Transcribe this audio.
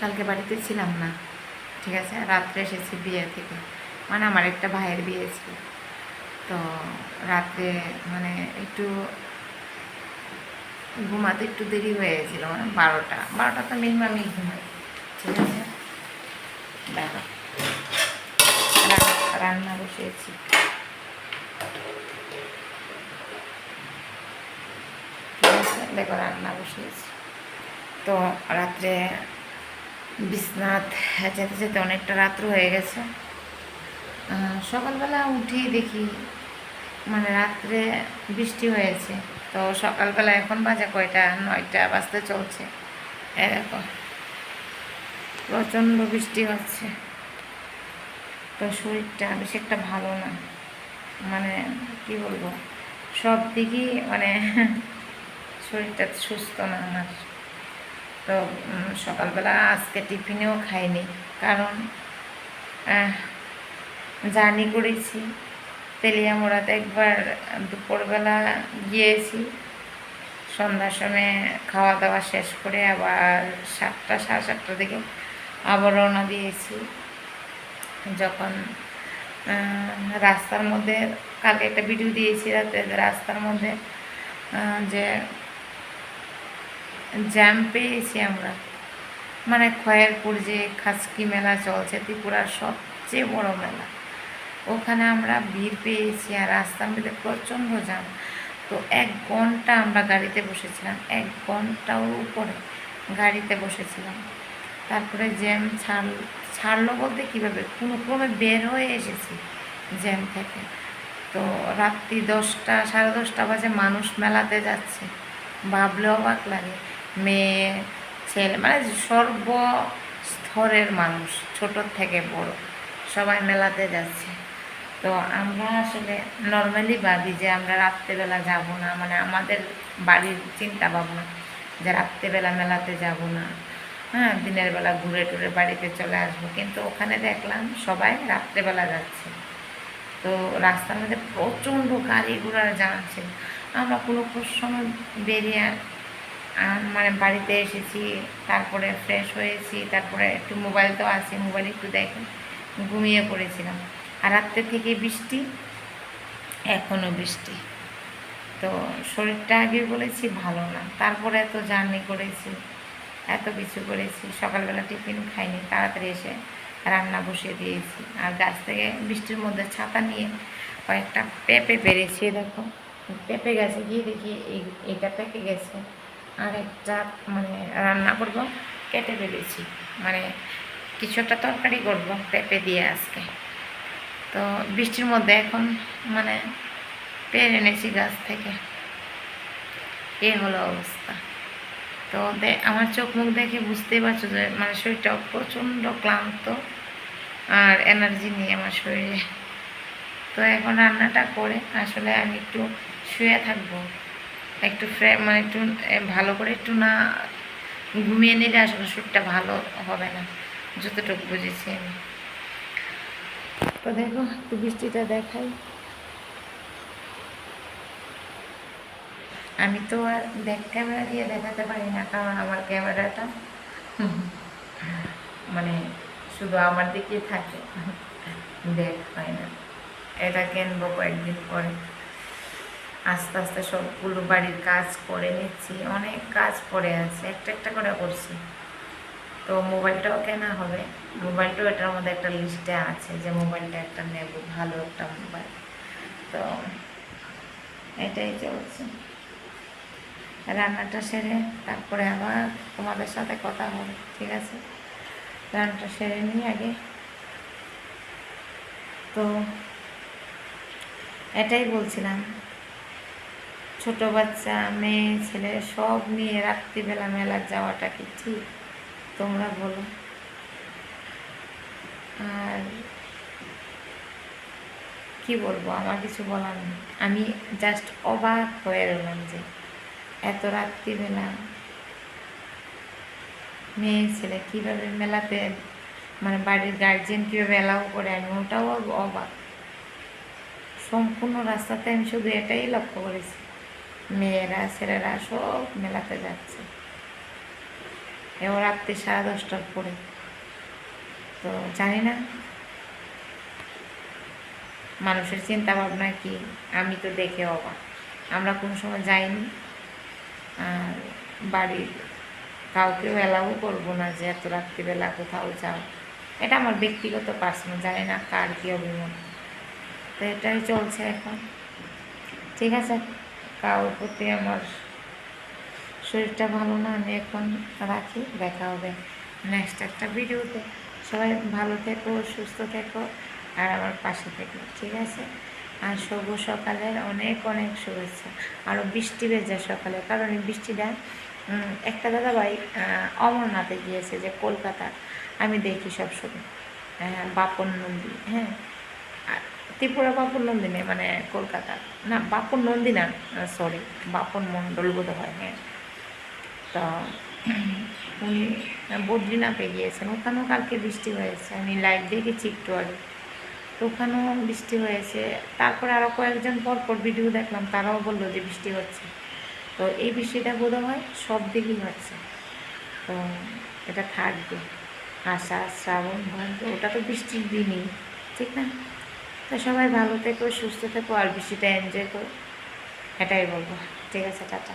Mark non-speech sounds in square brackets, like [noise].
কালকে বাড়িতে ছিলাম না, ঠিক আছে? রাত্রে এসেছি বিয়ে থেকে। মানে আমার একটা ভাইয়ের বিয়ে ছিল। তো রাত্রে মানে একটু ঘুমাতে একটু দেরি হয়ে গেছিল মানে বারোটা। বারোটা তো মিনিমামই ঘুমাই, ঠিক আছে? দেখো রান্না- বসিয়েছি। দেখো, রান্না বসিয়েছি। তো রাত্রে বিছনাথ যেতে যেতে অনেকটা রাত্র হয়ে গেছে। সকালবেলা উঠেই দেখি মানে রাত্রে বৃষ্টি হয়েছে। তো সকালবেলা এখন বাজে কয়টা? নয়টা বাজতে চলছে। এরকম প্রচণ্ড বৃষ্টি হচ্ছে। তো শরীরটা বেশি একটা ভালো না। মানে কি বলব? সব দিকই মানে [laughs] শরীরটা সুস্থ না আমার। তো সকালবেলা আজকে টিফিনেও খাইনি। কারণ জার্নি করেছি। তেলিয়ামোড়াতে একবার দুপুরবেলা গিয়েছি। সন্ধ্যার সময় খাওয়া দাওয়া শেষ করে আবার সাতটা, সাড়ে সাতটার দিকে আবার রওনা দিয়েছি। যখন রাস্তার মধ্যে, কালকে একটা ভিডিও দিয়েছি রাতে, রাস্তার মধ্যে যে জ্যাম পেয়েছি আমরা। মানে খয়েরপুর যে খাসকি মেলা চলছে, ত্রিপুরার সবচেয়ে বড় মেলা। ওখানে আমরা ভিড় পেয়েছি আর রাস্তার মধ্যে প্রচণ্ড জ্যাম তো এক ঘণ্টা আমরা গাড়িতে বসেছিলাম, এক ঘণ্টার উপরে গাড়িতে বসেছিলাম। তারপরে জ্যাম ছাড়, ছাড়লো বলতে কীভাবে? কোনো ক্রমে বের হয়ে এসেছি জ্যাম থেকে। তো রাত্রি দশটা, সাড়ে দশটা বাজে মানুষ মেলাতে যাচ্ছে। ভাবলে অবাক লাগে। মেয়ে, ছেলে মানে সর্বস্তরের মানুষ, ছোট থেকে বড়, সবাই মেলাতে যাচ্ছে। তো আমরা আসলে নর্মালি ভাবি যে আমরা রাত্রেবেলা যাব না মানে আমাদের বাড়ির চিন্তা ভাবনা যে রাত্রেবেলা মেলাতে যাব না হ্যাঁ দিনের বেলা ঘুরে টুরে বাড়িতে চলে আসব। কিন্তু ওখানে দেখলাম সবাই রাত্রেবেলা যাচ্ছে। তো রাস্তার মধ্যে প্রচণ্ড গাড়ি ঘোড়ার ছিল। আমরা কোনো সময় বেরিয়ে মানে বাড়িতে এসেছি, তারপরে ফ্রেশ হয়েছি, তারপরে একটু মোবাইল তো আছে মোবাইল একটু দেখে ঘুমিয়ে পড়েছিলাম। আর রাত্রে থেকে বৃষ্টি এখনও বৃষ্টি। তো শরীরটা আগে বলেছি, ভালো না। তারপরে এত জার্নি করেছি, এত কিছু করেছি, সকালবেলা টিফিন খাইনি, তাড়াতাড়ি এসে রান্না বসিয়ে দিয়েছি। আর গাছ থেকে বৃষ্টির মধ্যে ছাতা নিয়ে কয়েকটা পেঁপে পেরেছি দেখো। পেঁপে গেছে গিয়ে দেখি এই, এইটা পেকে গেছে। আর একটা মানে রান্না করব, কেটে ফেলেছি। মানে কিছু একটা তরকারি করব, পেঁপে দিয়ে আজকে। তো বৃষ্টির মধ্যে এখন মানে পেরে এনেছি গাছ থেকে। এ হলো অবস্থা। তো আমার চোখ মুখ দেখে বুঝতেই পারছ যে মানে শরীরটা প্রচণ্ড ক্লান্ত আর এনার্জি নেই আমার শরীরে। তো এখন রান্নাটা করে আসলে আমি একটু শুয়ে থাকব। একটু ফ্রে মানে একটু ভালো করে একটু না ঘুমিয়ে নিলে আসলে শরীরটা ভালো হবে না, যতটুকু বুঝেছি আমি। তো দেখো, একটু বৃষ্টিটা দেখাই। আমি তো আর ব্যাক ক্যামেরা দিয়ে দেখাতে পারি না, কারণ আমার ক্যামেরাটা মানে শুধু আমার দিকেই থাকে। দেখ হয় না এটা কিনবো কয়েকদিন পরে। আস্তে আস্তে সবগুলো বাড়ির কাজ করে নিচ্ছি, অনেক কাজ পড়ে আছে, একটা একটা করে করছি। তো মোবাইলটাও কেনা হবে, মোবাইলটাও এটার মধ্যে একটা লিস্টে আছে যে মোবাইলটা একটা নেব, ভালো একটা মোবাইল। তো এটাই চলছে। রান্নাটা সেরে তারপরে আবার তোমাদের সাথে কথা হবে, ঠিক আছে? রান্নাটা সেরে নিই আগে। তো এটাই বলছিলাম। ছোট বাচ্চা, মেয়ে, ছেলে, সব নিয়ে রাত্রিবেলা মেলার যাওয়াটা কি ঠিক? তোমরা বলো। আর কি বলব, আমার কিছু বলার নেই। আমি জাস্ট অবাক হয়ে রইলাম যে এত রাত্রিবেলা মেয়ে, ছেলে কীভাবে মেলাতে মানে বাড়ির গার্জিয়ান কীভাবে অ্যালাউ করে আমি ওটাও অবাক। সম্পূর্ণ রাস্তাতে আমি শুধু এটাই লক্ষ্য করেছি। মেয়েরা, ছেলেরা সব মেলাতে যাচ্ছে। এবার রাত্রি সাড়ে দশটার পরে। তো জানি না। মানুষের চিন্তা ভাবনা কি? আমি তো দেখে অবাক। আমরা কোনো সময় যাইনি। আর বাড়ির কাউকেও এলাও করব না যে এত রাত্রিবেলা কোথাও যাও। এটা আমার ব্যক্তিগত পার্সোনাল জানি না কার কী অভিমত। তো এটাই চলছে এখন। ঠিক আছে? কারোর প্রতি আমার শরীরটা ভালো না আমি এখন রাখি দেখা হবে নেক্সট একটা ভিডিওতে। সবাই ভালো থেকো সুস্থ থেকো আর আমার পাশে থেকো ঠিক আছে? আর শুভ সকালের অনেক অনেক শুভেচ্ছা। আরও বৃষ্টি ভেজা সকালে কারণ এই বৃষ্টিটা একটা দাদা ভাই অমরনাথে গিয়েছে যে কলকাতা আমি দেখি সব সময় হ্যাঁ, বাপন নন্দী হ্যাঁ? ত্রিপুরা বাপন নন্দিনী মানে কলকাতা। না বাপন নন্দিনা সরি বাপন মণ্ডল বোধ হয়। হ্যাঁ তো, উনি বদ্রীনাথে গিয়েছেন। ওখানেও কালকে বৃষ্টি হয়েছে। আমি লাইভ দেখেছি একটু আগে। তো ওখানেও বৃষ্টি হয়েছে। তারপরে আরও কয়েকজন পর পর ভিডিও দেখলাম, তারাও বলল যে বৃষ্টি হচ্ছে। তো এই বৃষ্টিটা বোধ হয় সব দিকেই হচ্ছে। তো এটা থাকবে। আষাঢ়, শ্রাবণ, ভাদ্র, ওটা তো বৃষ্টির দিনই, ঠিক না? তো সবাই ভালো থেকো, সুস্থ থেকো, আর বেশিটা এনজয় করো। এটাই বলব। ঠিক আছে, টাটা।